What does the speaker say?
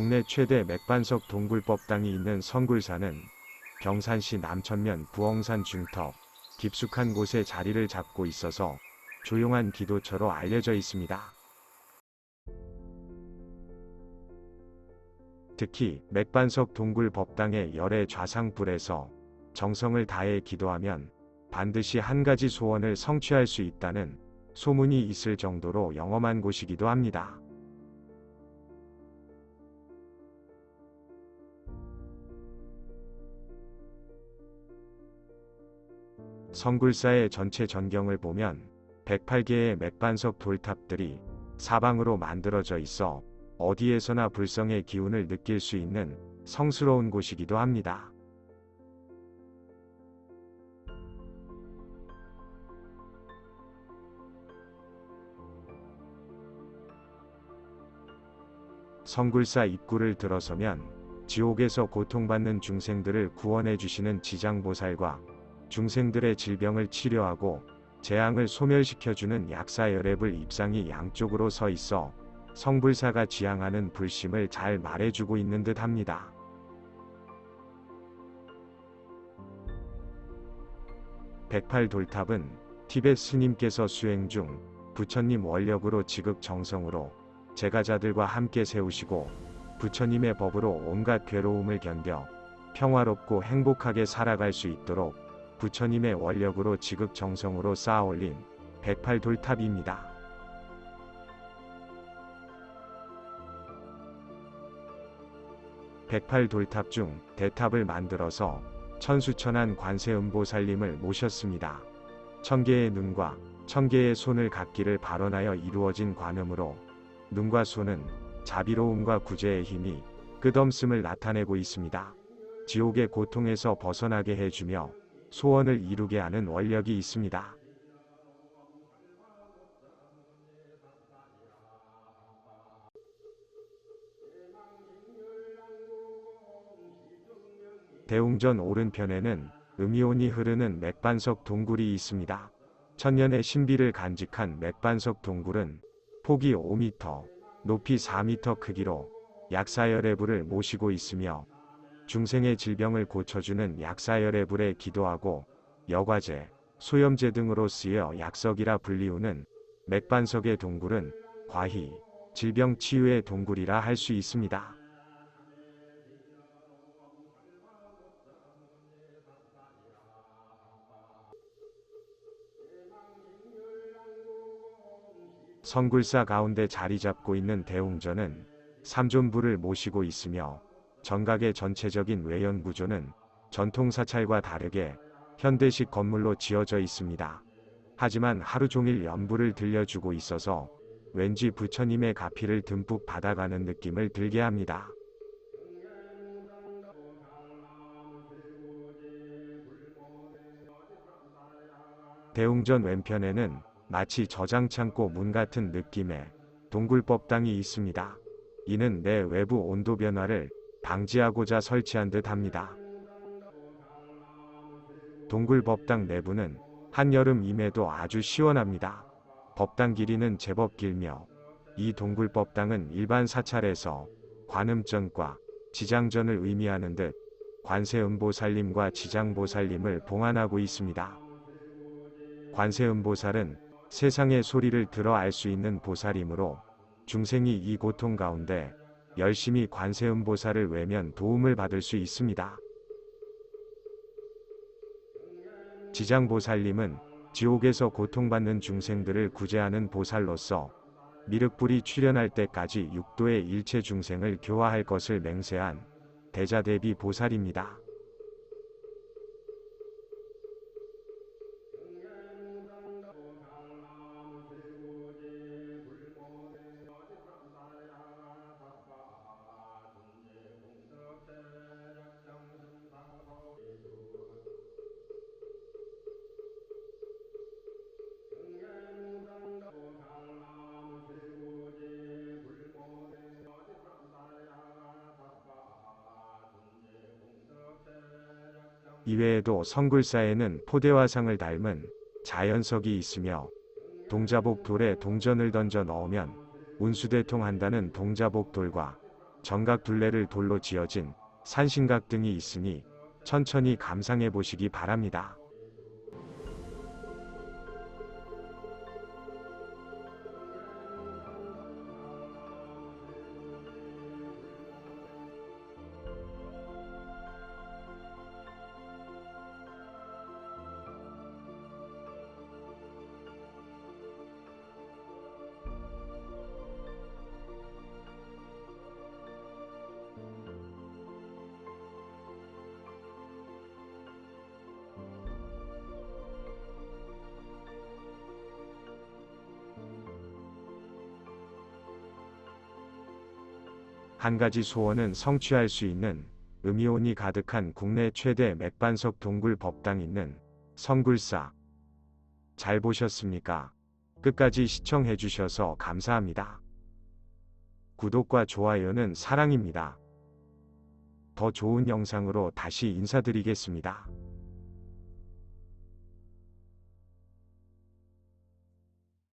국내 최대 맥반석 동굴법당이 있는 선굴사는 경산시 남천면 부엉산 중턱 깊숙한 곳에 자리를 잡고 있어서 조용한 기도처로 알려져 있습니다. 특히 맥반석 동굴 법당의 열애 좌상불에서 정성을 다해 기도하면 반드시 한 가지 소원을 성취할 수 있다는 소문이 있을 정도로 영험한 곳이기도 합니다. 성굴사의 전체 전경을 보면 108개의 맥반석 돌탑들이 사방으로 만들어져 있어 어디에서나 불성의 기운을 느낄 수 있는 성스러운 곳이기도 합니다. 성굴사 입구를 들어서면 지옥에서 고통받는 중생들을 구원해 주시는 지장보살과 중생들의 질병을 치료하고 재앙을 소멸시켜주는 약사열애불 입상이 양쪽으로 서 있어 성불사가 지향하는 불심을 잘 말해주고 있는 듯 합니다. 백팔 돌탑은 티벳 스님께서 수행 중 부처님 원력으로 지극 정성으로 제가자들과 함께 세우시고 부처님의 법으로 온갖 괴로움을 견뎌 평화롭고 행복하게 살아갈 수 있도록 부처님의 원력으로 지극 정성으로 쌓아 올린 108 돌탑입니다. 백팔 돌탑 중 대탑을 만들어서 천수천한 관세음보살님을 모셨습니다. 천개의 눈과 천개의 손을 갖기를 발언하여 이루어진 관음으로 눈과 손은 자비로움과 구제의 힘이 끝없음을 나타내고 있습니다. 지옥의 고통에서 벗어나게 해주며 소원을 이루게 하는 원력이 있습니다. 대웅전 오른편에는 음이온이 흐르는 맥반석 동굴이 있습니다. 천년의 신비를 간직한 맥반석 동굴은 폭이 5m, 높이 4m 크기로 약사열의 불을 모시고 있으며 중생의 질병을 고쳐주는 약사열의 불에 기도하고 여과제, 소염제 등으로 쓰여 약석이라 불리우는 맥반석의 동굴은 과히 질병 치유의 동굴이라 할 수 있습니다. 성굴사 가운데 자리 잡고 있는 대웅전은 삼존부를 모시고 있으며 정각의 전체적인 외연 구조는 전통 사찰과 다르게 현대식 건물로 지어져 있습니다. 하지만 하루 종일 연부를 들려주고 있어서 왠지 부처님의 가피를 듬뿍 받아가는 느낌을 들게 합니다. 대웅전 왼편에는 마치 저장창고 문 같은 느낌의 동굴법당이 있습니다. 이는 내 외부 온도 변화를 방지하고자 설치한 듯 합니다. 동굴 법당 내부는 한여름 임에도 아주 시원합니다. 법당 길이는 제법 길며 이 동굴 법당은 일반 사찰에서 관음전과 지장전을 의미하는 듯 관세음보살님과 지장보살님을 봉안하고 있습니다. 관세음보살은 세상의 소리를 들어 알 수 있는 보살이므로 중생이 이 고통 가운데 열심히 관세음보살을 외면 도움을 받을 수 있습니다. 지장보살님은 지옥에서 고통받는 중생들을 구제하는 보살로서 미륵불이 출현할 때까지 육도의 일체 중생을 교화할 것을 맹세한 대자대비 보살입니다. 이외에도 성굴사에는 포대화상을 닮은 자연석이 있으며 동자복 돌에 동전을 던져 넣으면 운수대통 한다는 동자복 돌과 정각 둘레를 돌로 지어진 산신각 등이 있으니 천천히 감상해 보시기 바랍니다. 한 가지 소원은 성취할 수 있는 음이온이 가득한 국내 최대 맥반석 동굴 법당 있는 성굴사. 잘 보셨습니까? 끝까지 시청해 주셔서 감사합니다. 구독과 좋아요는 사랑입니다. 더 좋은 영상으로 다시 인사드리겠습니다.